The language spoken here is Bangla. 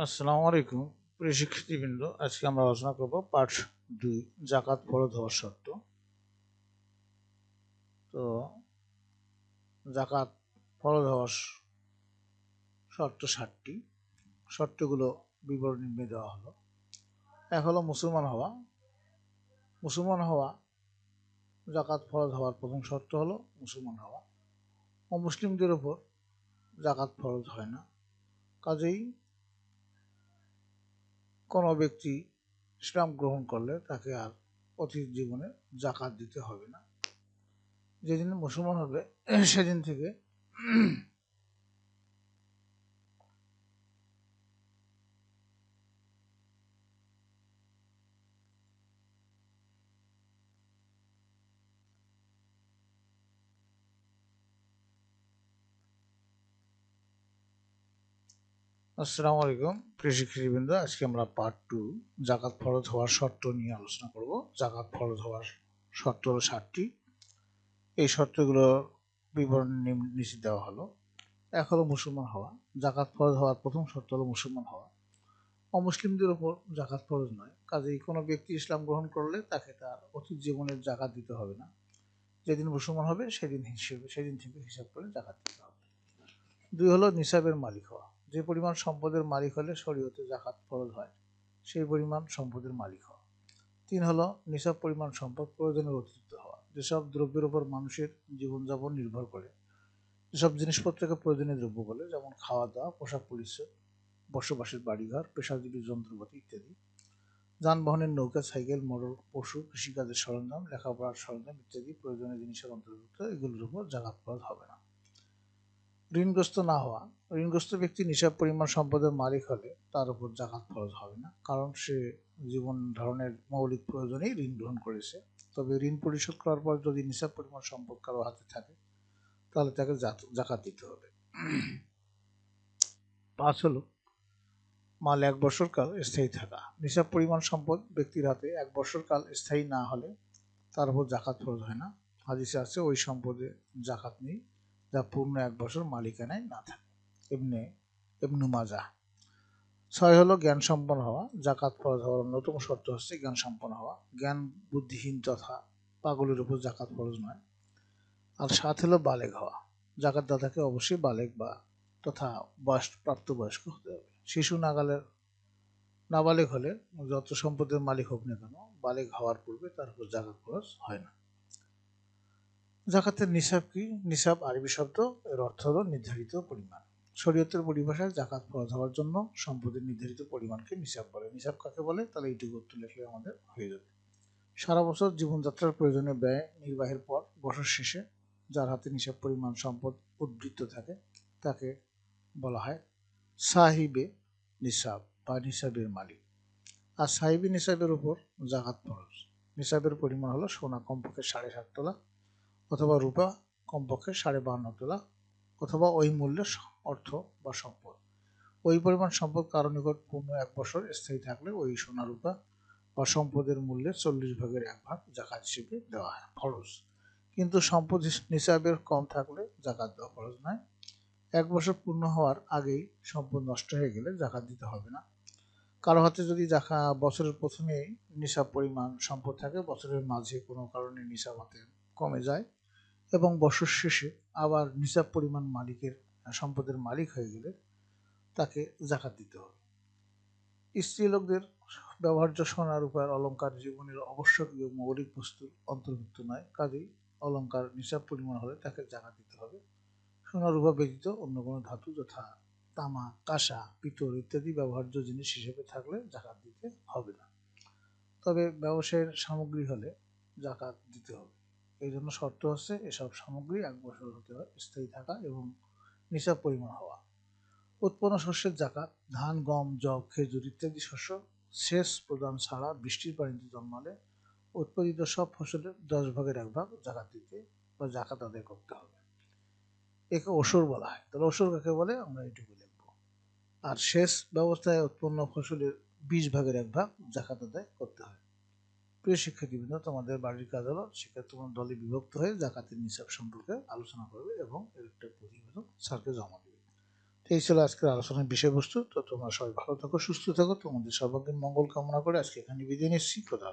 আসসালামু আলাইকুম। প্রিয় শিক্ষার্থীবৃন্দ, আজকে আমরা আলোচনা করব পাঠ দুই, জাকাত ফরজ হওয়ার শর্ত। তো, জাকাত ফরজ হওয়ার শর্ত ষাটটি শর্তগুলো বিবরণ দেওয়া হলো। এক হলো মুসলমান হওয়া। মুসলমান হওয়া, জাকাত ফরজ হওয়ার প্রথম শর্ত হলো মুসলমান হওয়া। অমুসলিমদের ওপর জাকাত ফরজ হয় না। কাজেই কোনো ব্যক্তি ইসলাম গ্রহণ করলে তাকে আর অতীত জীবনে জাকাত দিতে হবে না। যেদিন মুসলমান হবে, সেদিন থেকে আসসালামু আলাইকুম শিক্ষার্থীবৃন্দ আজকে আমরা পার্ট টু জাকাত ফরজ হওয়ার শর্ত নিয়ে আলোচনা করব। জাকাত ফরজ হওয়ার শর্ত হলো ষাটটি এই শর্তগুলো বিবরণ নিচে দেওয়া হলো। এক হলো মুসলমান হওয়া। জাকাত ফরজ হওয়ার প্রথম শর্ত হলো মুসলমান হওয়া। অমুসলিমদের ওপর জাকাত ফরজ নয়। কাজেই কোনো ব্যক্তি ইসলাম গ্রহণ করলে তাকে তার অতীত জীবনের জাকাত দিতে হবে না। যেদিন মুসলমান হবে, সেদিন হিসেবে সেদিন থেকে হিসাব করে জাকাত দিতে হবে। দুই হলো নিসাবের মালিক হওয়া। যে পরিমাণ সম্পদের মালিক হলে শরীয়তে জাকাত ফরজ হয়, সেই পরিমাণ সম্পদের মালিক হওয়া তিন হলো, নিসাব পরিমাণ সম্পদ প্রয়োজনের অতিরিক্ত হওয়া। যেসব দ্রব্যের উপর মানুষের জীবনযাপন নির্ভর করে, যেসব জিনিসপত্রকে প্রয়োজনীয় দ্রব্য বলে, যেমন খাওয়া দাওয়া পোশাক পরিচ্ছদ, বসবাসের বাড়িঘর, পেশাজীবী যন্ত্রপাতি ইত্যাদি, যানবাহনের নৌকা, সাইকেল, মোটর, পশু, কৃষিকাজের সরঞ্জাম, লেখাপড়ার সরঞ্জাম ইত্যাদি প্রয়োজনীয় জিনিসের অন্তর্ভুক্ত, এগুলোর উপর জাকাত ফরজ হবে না। ঋণগ্রস্ত না হওয়া, ঋণগ্রস্ত ব্যক্তি নিসাব পরিমাণ সম্পদের মালিক হলে তার উপর জাকাত ফরজ হবে না। কারণ সে জীবন ধারণের মৌলিক প্রয়োজনেই ঋণ গ্রহণ করেছে। তবে ঋণ পরিশোধ করার পর যদি নিসাব পরিমাণ সম্পদ কারও হাতে থাকে, তাহলে তাকে জাকাত দিতে হবে। পাঁচ হলো, মাল এক বছর কাল স্থায়ী থাকা। নিসাব পরিমাণ সম্পদ ব্যক্তির হাতে এক বছর কাল স্থায়ী না হলে তার উপর জাকাত ফরজ হয় না। হাদিসে আছে, ওই সম্পদে জাকাত নেই। যা পূর্ণ এক বছর মালিকানায় না থাকে। এমনি, এমনু মাজা। ছয় হলো জ্ঞান সম্পন্ন হওয়া, জাকাত ফরজ হওয়ার অন্যতম শর্ত হচ্ছে জ্ঞান সম্পন্ন হওয়া। জ্ঞান, বুদ্ধিহীন তথা পাগলের উপর জাকাত ফরজ নয়। আর সাত হলো বালেগ হওয়া। জাকাত দাতাকে অবশ্যই বালেগ বা তথা বয়স, প্রাপ্তবয়স্ক হতে হবে। শিশু নাগালের, নাবালেগ হলে যত সম্পদের মালিক হোক না কেন, বালেগ হওয়ার পূর্বে তার উপর জাকাত খরচ হয় না। জাকাতের নিসাব কি? নিসাব আরবি শব্দ, এর অর্থ হল নির্ধারিত পরিমাণ। শরীয়তের পরিভাষায় জাকাত ফরজ হওয়ার জন্য সম্পদের নির্ধারিত পরিমাণকে নিসাব বলে। নিসাব কাকে বলে? তাহলে এইটুকু উত্তর লিখলে আমাদের হয়ে যাবে। সারা বছর জীবনযাত্রার প্রয়োজনে ব্যয় নির্বাহের পর, বছর শেষে যার হাতে নিসাব পরিমাণ সম্পদ উদ্বৃত্ত থাকে, তাকে বলা হয় সাহিবে নিসাব বা নিসাবের মালিক। আর সাহিবি নিসাবের উপর জাকাত ফরজ। নিসাবের পরিমাণ হলো সোনা কমপক্ষে সাড়ে সাত তোলা। অথবা রূপা কমপক্ষে সাড়ে বাহান্ন তোলা অথবা ওই মূল্যের অর্থ বা সম্পদ। ওই পরিমাণ সম্পদ কারও নিকট পূর্ণ এক বছর স্থায়ী থাকলে ওই সোনা রূপা বা সম্পদের মূল্যের চল্লিশ ভাগের এক ভাগ জাকাত হিসেবে দেওয়া হয়। ফরজ কিন্তু সম্পদ নিসাবের কম থাকলে জাকাত দেওয়া ফরজ নয়। এক বছর পূর্ণ হওয়ার আগেই সম্পদ নষ্ট হয়ে গেলে জাকাত দিতে হবে না। কারও হাতে যদি জাকা, বছরের প্রথমেই নিসাব পরিমাণ সম্পদ থাকে, বছরের মাঝে কোনো কারণে নিসাব হাতে কমে যায়। এবং বছর শেষে আবার নিসাব পরিমাণ মালিকের সম্পদের মালিক হয়ে গেলে তাকে জাকাত দিতে হবে। স্ত্রী লোকদের ব্যবহার্য সোনার উপর অলঙ্কার জীবনের আবশ্যকীয় মৌলিক বস্তুর অন্তর্ভুক্ত নয়, কাজেই অলঙ্কার নিসাব পরিমাণ হলে তাকে জাকাত দিতে হবে। সোনার উপর ব্যতীত অন্য কোনো ধাতু যথা তামা, কাঁসা, পিতল ইত্যাদি ব্যবহার্য জিনিস হিসেবে থাকলে জাকাত দিতে হবে না। তবে ব্যবসায়ের সামগ্রী হলে জাকাত দিতে হবে। এই জন্য শর্ত হচ্ছে এসব সামগ্রী এক বছর হতে স্থায়ী থাকা এবং নিসাব পরিমাণ হওয়া। উৎপন্ন শস্যের জাকাত, ধান, গম, জব, খেজুর ইত্যাদি শস্য শেষ প্রদান ছাড়া বৃষ্টির পানিতে জন্মালে উৎপাদিত সব ফসলের দশ ভাগের এক ভাগ জাকাত দিতে বা জাকাত আদায় করতে হবে। একে ওসর বলা হয়। তাহলে ওসর কাকে বলে? আমরা এটুকু লিখব। আর শেষ ব্যবস্থায় উৎপন্ন ফসলের বিশ ভাগের এক ভাগ জাকাত আদায় করতে হয়। প্রিয় শিক্ষার্থীবৃন্দ, তোমাদের বাড়ির কাজ হলো সেখানে তোমার দলে বিভক্ত হয়ে জাকাতের নিসাব সম্পর্কে আলোচনা করবে এবং এর একটা প্রতিবেদন স্যারকে জমা দেবে। তো এই ছিল আজকের আলোচনার বিষয়বস্তু। তো তোমরা সবাই ভালো থাকো, সুস্থ থাকো। তোমাদের সর্বাঙ্গীন মঙ্গল কামনা করে আজকে এখানে বিদায় নিচ্ছি। খোদা